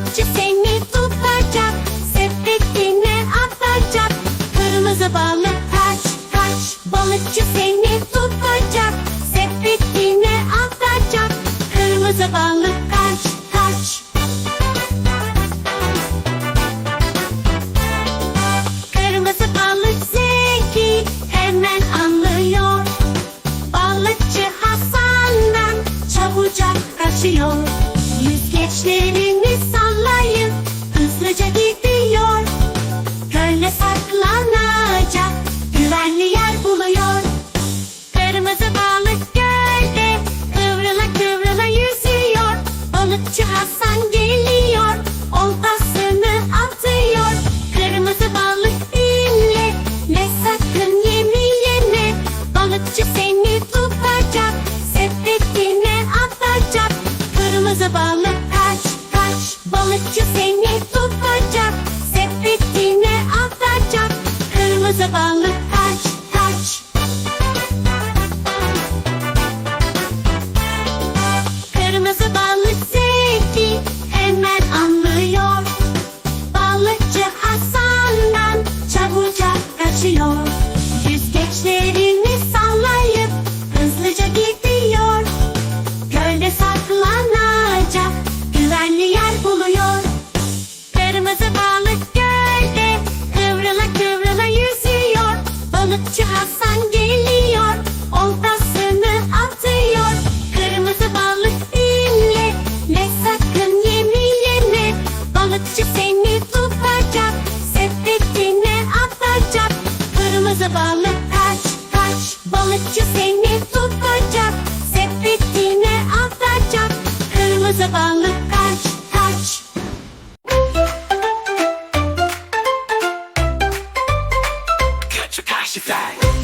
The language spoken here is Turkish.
Balıkçı seni tutacak sepetine atacak Kırmızı balık kaç kaç balıkçı seni tutacak sepetine atacak Kırmızı balık kaç kaç. Kırmızı balık zeki hemen anlıyor. Balıkçı Hasan'dan çabucak kaçıyor. Yüzgeçlerini Balıkçı seni tutacak sepetine atacak. Kırmızı balık kaç kaç balıkçı seni tutacak sepetine atacak. Kırmızı balık kaç kaç. Kırmızı balık zeki hemen anlıyor. Balıkçı Hasan'dan çabucak kaçıyor Balıkçı Hasan geliyor oltasını atıyor. Kırmızı balık dinle ne sakın yemi yeme. Balıkçı seni tutacak sepetine atacak. Kırmızı balık kaç kaç balıkçı seni tutacak sepetine atacak. Kırmızı balık flashy flag.